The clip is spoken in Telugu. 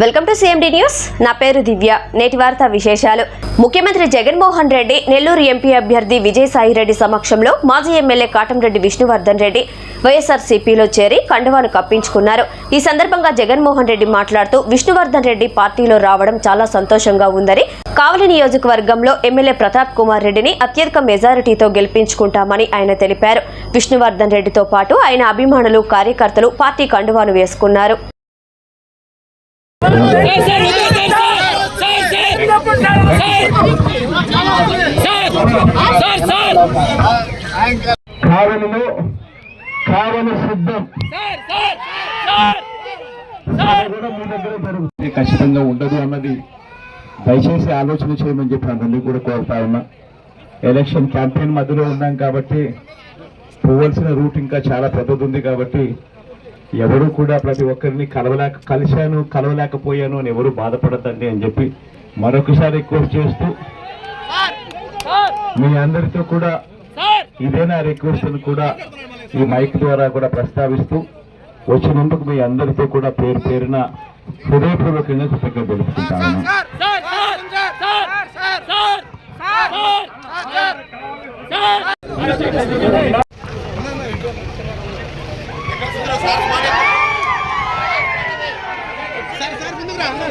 Welcome to CMD news నా పేరు దివ్య. నేటి వార్త విశేషాలు. ముఖ్యమంత్రి జగన్మోహన్ రెడ్డి నెల్లూరు ఎంపీ అభ్యర్థి విజయసాయిరెడ్డి సమక్షంలో మాజీ ఎమ్మెల్యే కాటంరెడ్డి విష్ణువర్ధన్ రెడ్డి వైఎస్ఆర్సీపీలో చేరి కండువాను కప్పించుకున్నారు. ఈ సందర్భంగా జగన్మోహన్ రెడ్డి మాట్లాడుతూ విష్ణువర్ధన్ రెడ్డి పార్టీలో రావడం చాలా సంతోషంగా ఉందని కావలి నియోజకవర్గంలో ఎమ్మెల్యే ప్రతాప్ కుమార్ రెడ్డిని అత్యధిక మెజారిటీతో గెలిపించుకుంటామని ఆయన తెలిపారు. విష్ణువర్ధన్ రెడ్డితో పాటు ఆయన అభిమానులు కార్యకర్తలు పార్టీ కండువాను వేసుకున్నారు. కావలిలో కావలి సిద్ధం కూడా మీ దగ్గర ఖచ్చితంగా ఉండదు అన్నది. దయచేసి ఆలోచన చేయమని చెప్పి అందరినీ కూడా కోరుతా ఉన్నా. ఎలక్షన్ క్యాంపెయిన్ మధ్యలో ఉన్నాం కాబట్టి పోవలసిన రూట్ ఇంకా చాలా పెద్దది ఉంది కాబట్టి ఎవరు కూడా ప్రతి ఒక్కరిని కలవలేక కలిశాను కలవలేకపోయాను అని ఎవరు బాధపడద్దండి అని చెప్పి మరొకసారి రిక్వెస్ట్ చేస్తూ మీ అందరితో కూడా ఇదే నా రిక్వెస్ట్ అని కూడా ఈ మైక్ ద్వారా కూడా ప్రస్తావిస్తూ వచ్చినందుకు మీ అందరితో కూడా పేరు పేరున హృదయపూర్వకంగా కృతజ్ఞత తెలుపుకుంటాను